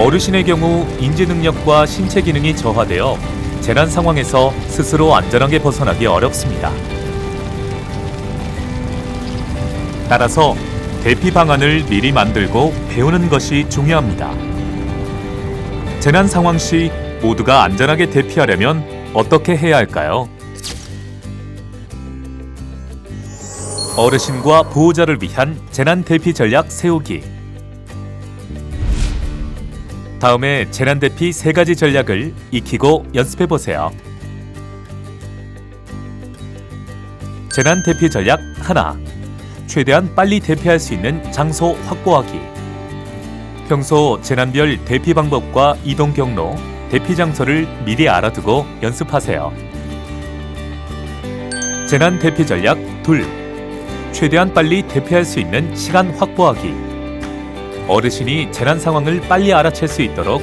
어르신의 경우 인지 능력과 신체 기능이 저하되어 재난 상황에서 스스로 안전하게 벗어나기 어렵습니다. 따라서 대피 방안을 미리 만들고 배우는 것이 중요합니다. 재난 상황 시 모두가 안전하게 대피하려면 어떻게 해야 할까요? 어르신과 보호자를 위한 재난 대피 전략 세우기. 다음에 재난 대피 세 가지 전략을 익히고 연습해 보세요. 재난 대피 전략 하나. 최대한 빨리 대피할 수 있는 장소 확보하기. 평소 재난별 대피 방법과 이동 경로, 대피 장소를 미리 알아두고 연습하세요. 재난 대피 전략 둘. 최대한 빨리 대피할 수 있는 시간 확보하기. 어르신이 재난 상황을 빨리 알아챌 수 있도록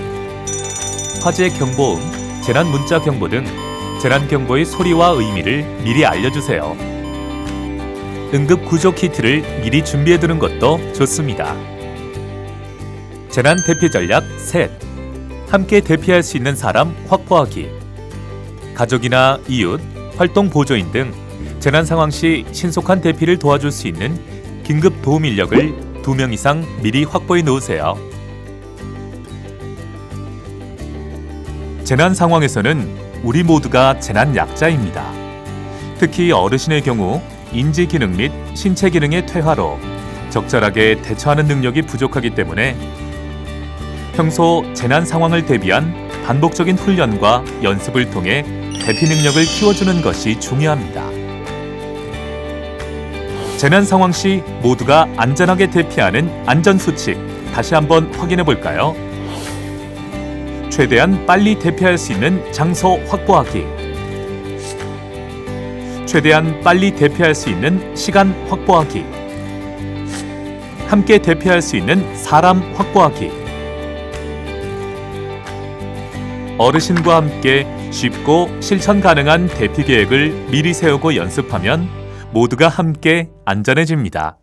화재 경보음, 재난 문자 경보 등 재난 경보의 소리와 의미를 미리 알려주세요. 응급 구조 키트를 미리 준비해 두는 것도 좋습니다. 재난 대피 전략 셋. 함께 대피할 수 있는 사람 확보하기. 가족이나 이웃, 활동 보조인 등 재난 상황 시 신속한 대피를 도와줄 수 있는 긴급 도움 인력을 두 명 이상 미리 확보해 놓으세요. 재난 상황에서는 우리 모두가 재난 약자입니다. 특히 어르신의 경우 인지 기능 및 신체 기능의 퇴화로 적절하게 대처하는 능력이 부족하기 때문에 평소 재난 상황을 대비한 반복적인 훈련과 연습을 통해 대피 능력을 키워주는 것이 중요합니다. 재난 상황 시 모두가 안전하게 대피하는 안전 수칙 다시 한번 확인해 볼까요? 최대한 빨리 대피할 수 있는 장소 확보하기. 최대한 빨리 대피할 수 있는 시간 확보하기. 함께 대피할 수 있는 사람 확보하기. 어르신과 함께 쉽고 실천 가능한 대피 계획을 미리 세우고 연습하면 모두가 함께 안전해집니다.